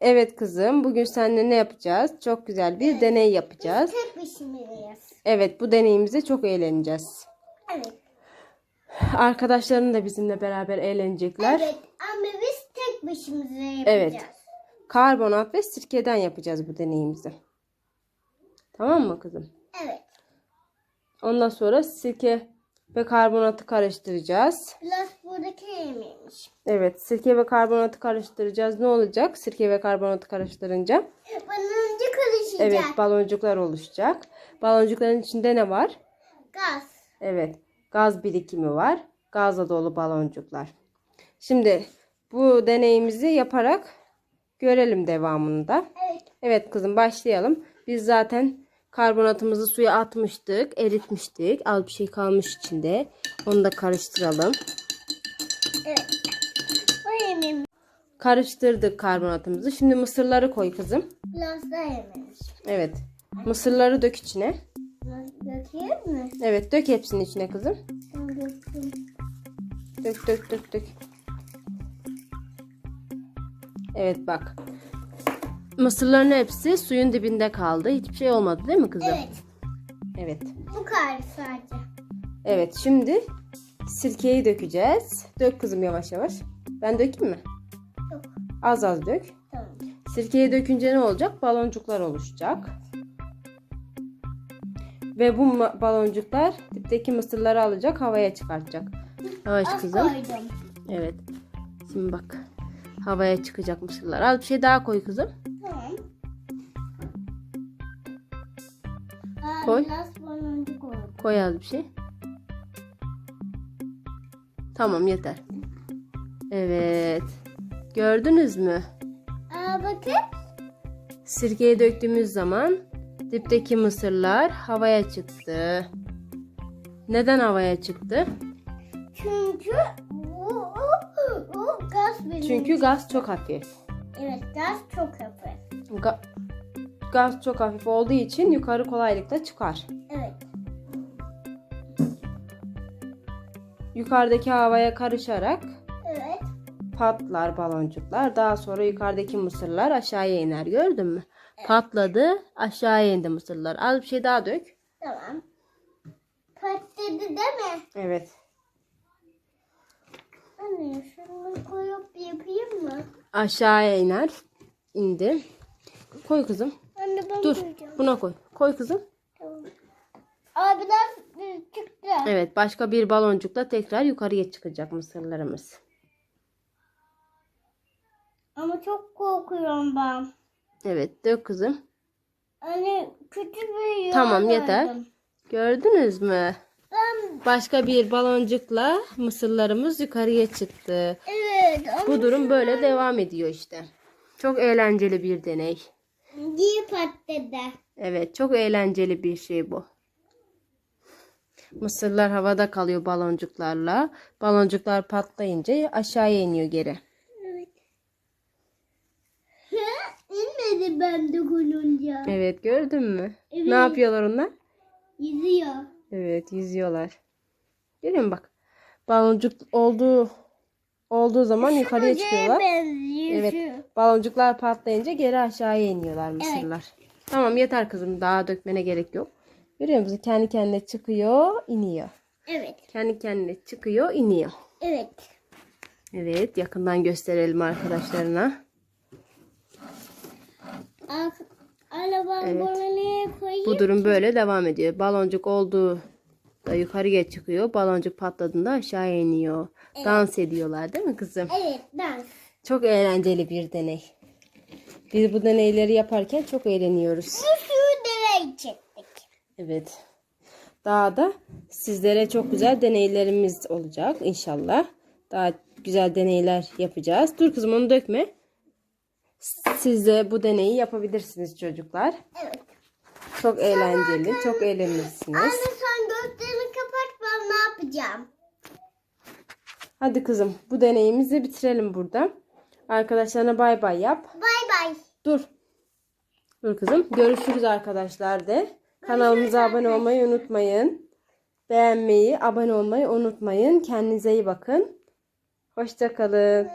Evet kızım, bugün seninle ne yapacağız? Çok güzel bir deney yapacağız. Tek başımayız. Evet, bu deneyimizde çok eğleneceğiz. Evet. Arkadaşların da bizimle beraber eğlenecekler. Evet ama biz tek başımıza yapacağız. Evet. Karbonat ve sirkeden yapacağız bu deneyimizi. Tamam mı kızım? Evet. Ondan sonra sirke ve karbonatı karıştıracağız. Biraz buradaki yemeğmiş. Evet, sirke ve karbonatı karıştıracağız. Ne olacak? Sirke ve karbonatı karıştırınca Bana önce karışacak. evet baloncuklar oluşacak. Baloncukların içinde ne var? Gaz. Evet, gaz birikimi var. Gazla dolu baloncuklar. Şimdi bu deneyimizi yaparak görelim devamında. Evet. Evet kızım başlayalım. Biz zaten karbonatımızı suya atmıştık, eritmiştik. Az bir şey kalmış içinde. Onu da karıştıralım. Evet. Karıştırdık karbonatımızı. Şimdi mısırları koy kızım. Biraz daha yememiş. Evet. Mısırları dök içine. Dökeyim mi? Evet dök hepsini içine kızım. Döktüm. Dök dök dök dök. Evet bak. Mısırların hepsi suyun dibinde kaldı. Hiçbir şey olmadı değil mi kızım? Evet. Evet. Bu kadar sadece. Evet şimdi sirkeyi dökeceğiz. Dök kızım yavaş yavaş. Ben dökeyim mi? Yok. Az az dök. Tamam. Sirkeyi dökünce ne olacak? Baloncuklar oluşacak. Ve bu baloncuklar dipteki mısırları alacak, havaya çıkartacak. Yavaş Az kızım. koydum. Evet. Şimdi bak. Havaya çıkacak mısırlar. Az bir şey daha koy kızım. Koy. Koy az bir şey. Tamam yeter. Evet. Gördünüz mü? Aa bakın. Sirkeyi döktüğümüz zaman dipteki mısırlar havaya çıktı. Neden havaya çıktı? Çünkü bu, bu, bu gaz benim. Çünkü gaz çok hafif. Evet gaz çok hafif. Ga- gaz çok hafif olduğu için yukarı kolaylıkla çıkar. Evet. Yukarıdaki havaya karışarak Evet. patlar baloncuklar. Daha sonra yukarıdaki mısırlar aşağıya iner. Gördün mü? Patladı. Aşağıya indi mısırlar. Az bir şey daha dök. Tamam. Patladı değil mi? Evet. Anne şunu koyup yapayım mı? Aşağıya iner. İndi. Koy kızım. Anne ben Dur. koyacağım. Buna koy. Koy kızım. Tamam. Biraz e, çıktı. Evet. Başka bir baloncukla tekrar yukarıya çıkacak mısırlarımız. Ama çok korkuyorum ben. Evet. Dök kızım. Anne kötü bir yol Tamam, yeter. gördüm. Gördünüz mü? Ben Başka bir baloncukla mısırlarımız yukarıya çıktı. evet Bu durum böyle devam ediyor işte. Çok eğlenceli bir deney. Diye patladı. Evet, çok eğlenceli bir şey bu. Mısırlar havada kalıyor baloncuklarla. Baloncuklar patlayınca aşağıya iniyor geri. Evet. İnmedi ben de koyunca. Evet, gördün mü? Evet. Ne yapıyorlar onlar? Yüzüyor. Evet, yüzüyorlar. Görüyor musun bak? Baloncuk olduğu olduğu zaman yukarıya çıkıyorlar. benziyor. Evet. Baloncuklar patlayınca geri aşağıya iniyorlar mısırlar. Tamam yeter kızım. Daha dökmene gerek yok. Görüyor musun? Kendi kendine çıkıyor, iniyor. Evet. Kendi kendine çıkıyor, iniyor. Evet. Evet, yakından gösterelim arkadaşlarına. Evet. koyayım? Bu durum böyle devam ediyor. Baloncuk olduğu da yukarıya çıkıyor. Baloncuk patladığında aşağıya iniyor. Dans ediyorlar değil mi kızım? Evet dans. Çok eğlenceli bir deney. Biz bu deneyleri yaparken çok eğleniyoruz. Bir sürü deney çektik. Evet. Daha da sizlere çok güzel deneylerimiz olacak inşallah. Daha güzel deneyler yapacağız. Dur kızım onu dökme. Siz de bu deneyi yapabilirsiniz çocuklar. Evet. Çok eğlenceli, çok eğlenirsiniz. Anne sen gözlerini kapat ben ne yapacağım? Hadi kızım bu deneyimizi bitirelim burada. Arkadaşlarına bay bay yap. Bay bay. Dur. Dur kızım. Görüşürüz arkadaşlar de. Kanalımıza abone olmayı unutmayın. Beğenmeyi, abone olmayı unutmayın. Kendinize iyi bakın. Hoşçakalın.